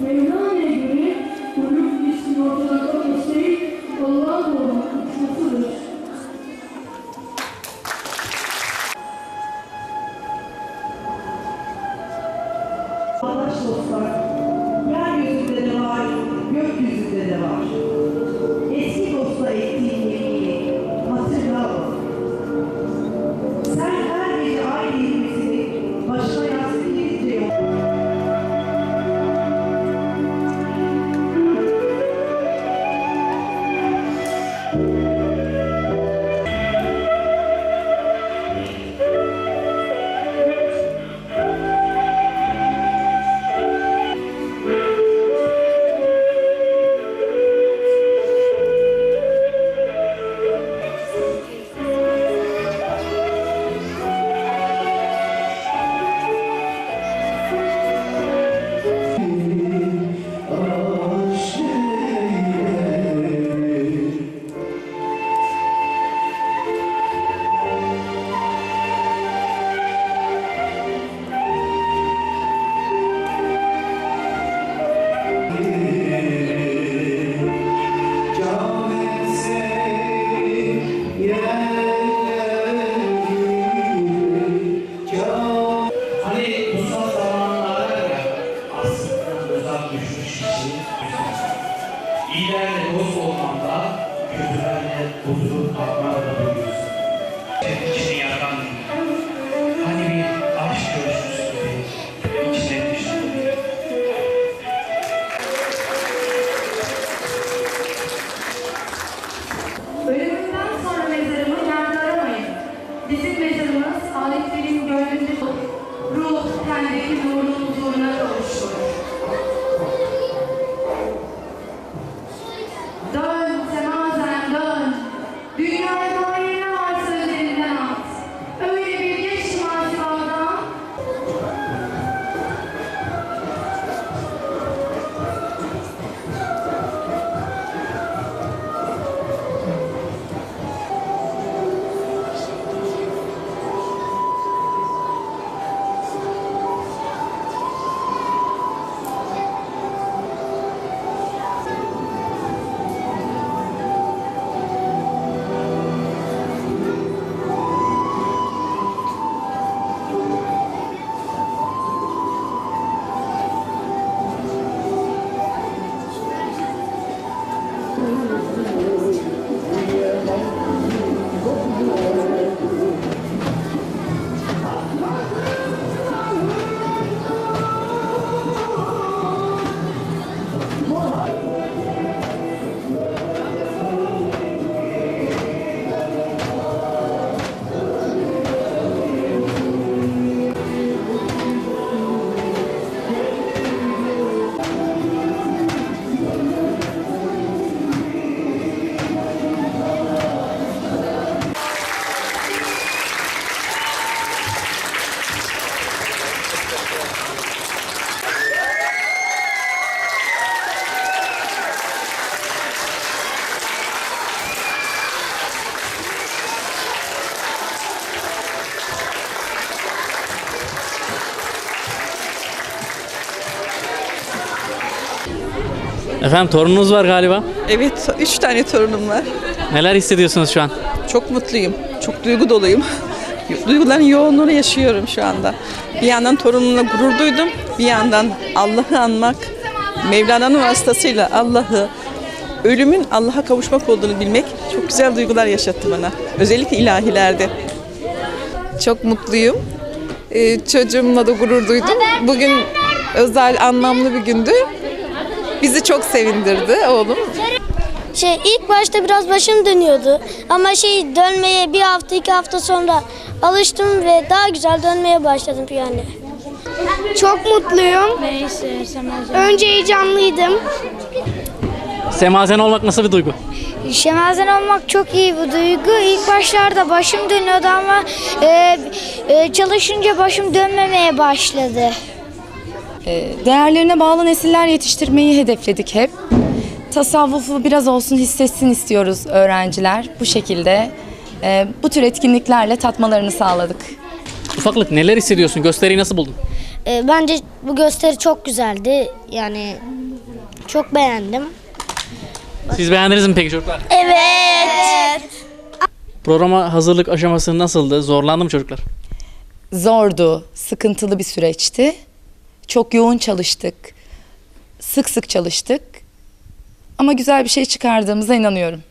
Mevlana gibi kulüp ismi ortadan kalmasaydı İyilerle dost olmanda kötülerle huzur duyuyorsun. Senin içini yakan hani bir aşk gibi içine düştü. Ölümümden sonra mezarımı yerde aramayın. Bizim mezarımız aletlerin gönlünde ruh kendini nurun huzuruna kavuşur. Efendim torununuz var galiba. Evet, üç tane torunum var. Neler hissediyorsunuz şu an? Çok mutluyum, çok duygu doluyum. Duyguların yoğunluğunu yaşıyorum şu anda. Bir yandan torunumla gurur duydum, bir yandan Allah'ı anmak, Mevlana'nın vasıtasıyla Allah'ı, ölümün Allah'a kavuşmak olduğunu bilmek çok güzel duygular yaşattı bana. Özellikle ilahilerde. Çok mutluyum. Ee, çocuğumla da gurur duydum. Bugün özel, anlamlı bir gündü. Bizi çok sevindirdi oğlum. Şey ilk başta biraz başım dönüyordu ama şey dönmeye bir hafta iki hafta sonra alıştım ve daha güzel dönmeye başladım yani. Çok mutluyum. Önce heyecanlıydım. Semazen olmak nasıl bir duygu? Şemazen olmak çok iyi bir duygu. İlk başlarda başım dönüyordu ama e, e, çalışınca başım dönmemeye başladı. Değerlerine bağlı nesiller yetiştirmeyi hedefledik hep. Tasavvufu biraz olsun hissetsin istiyoruz öğrenciler. Bu şekilde e, bu tür etkinliklerle tatmalarını sağladık. Ufaklık neler hissediyorsun? Gösteriyi nasıl buldun? E, bence bu gösteri çok güzeldi. Yani çok beğendim. Siz beğendiniz mi peki çocuklar? Evet. Programa hazırlık aşaması nasıldı? Zorlandı mı çocuklar? Zordu, sıkıntılı bir süreçti. Çok yoğun çalıştık. Sık sık çalıştık. Ama güzel bir şey çıkardığımıza inanıyorum.